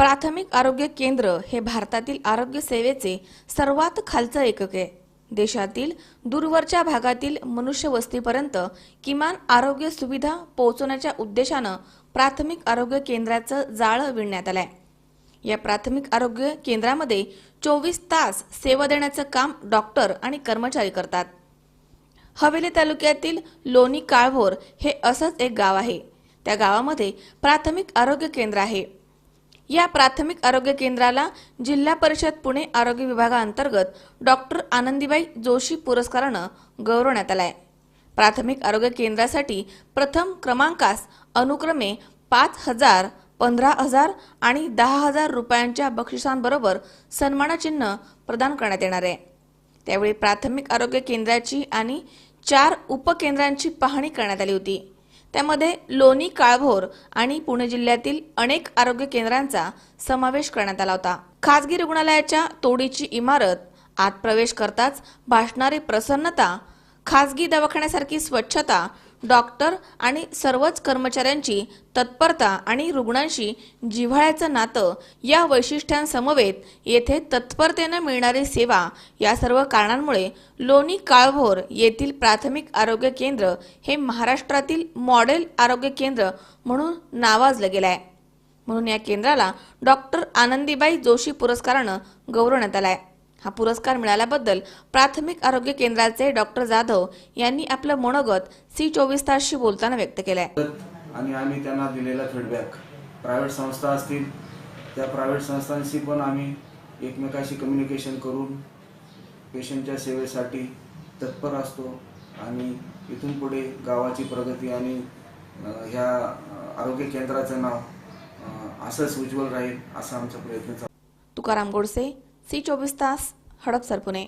प्राथमिक आरोग्य केंद्र हे भारतातील आरोग्य सेवेचे सर्वात खालचं एकक आहे. देशातील दूरवरच्या भागातील मनुष्य वस्तीपर्यंत किमान आरोग्य सुविधा पोहोचवण्याच्या उद्देशानं प्राथमिक आरोग्य केंद्राचं जाळं विणण्यात आलंय. या प्राथमिक आरोग्य केंद्रामध्ये चोवीस तास सेवा देण्याचं काम डॉक्टर आणि कर्मचारी करतात. हवेली तालुक्यातील लोणी काळभोर हे असंच एक गाव आहे. त्या गावामध्ये प्राथमिक आरोग्य केंद्र आहे. या प्राथमिक आरोग्य केंद्राला जिल्हा परिषद पुणे आरोग्य विभागाअंतर्गत डॉक्टर आनंदीबाई जोशी पुरस्कारानं गौरवण्यात आलाय. प्राथमिक आरोग्य केंद्रासाठी प्रथम क्रमांकास अनुक्रमे पाच हजार पंधरा हजार आणि दहा हजार रुपयांच्या बक्षिसांबरोबर सन्मानचिन्ह प्रदान करण्यात येणार आहे. त्यावेळी प्राथमिक आरोग्य केंद्राची आणि चार उपकेंद्रांची पाहणी करण्यात आली होती. त्यामध्ये लोणी काळभोर आणि पुणे जिल्ह्यातील अनेक आरोग्य केंद्रांचा समावेश करण्यात आला होता. खासगी रुग्णालयाच्या तोडीची इमारत आत प्रवेश करताच भासणारी प्रसन्नता खासगी दवाखान्यासारखी स्वच्छता डॉक्टर आणि सर्वच कर्मचाऱ्यांची तत्परता आणि रुग्णांशी जिव्हाळ्याचं नातं या वैशिष्ट्यांसमवेत येथे तत्परतेनं मिळणारी सेवा या सर्व कारणांमुळे लोणी काळभोर येथील प्राथमिक आरोग्य केंद्र हे महाराष्ट्रातील मॉडेल आरोग्य केंद्र म्हणून नावाजलं गेलं आहे म्हणून या केंद्राला डॉक्टर आनंदीबाई जोशी पुरस्कारानं गौरवण्यात आहे हा पुरस्कार मिळाल्याबद्दल प्राथमिक आरोग्य केंद्राचे डॉक्टर जाधव यांनी आपलं मनोगत सी चोवीस तासशी बोलताना व्यक्त केलंय आणि आम्ही त्यांना दिलेला फीडबॅक प्रायव्हेट संस्था असतील त्या प्रायव्हेट संस्थांशी पण आम्ही एकमेकाशी कम्युनिकेशन करून पेशंटच्या सेवेसाठी तत्पर असतो आणि इथून पुढे गावाची प्रगती आणि ह्या आरोग्य केंद्राचं नाव असंच उज्ज्वल राहील असा आमचा प्रयत्न चालू आहे. तुकाराम गोडसे सी चोवीस तास हडपसर पुणे.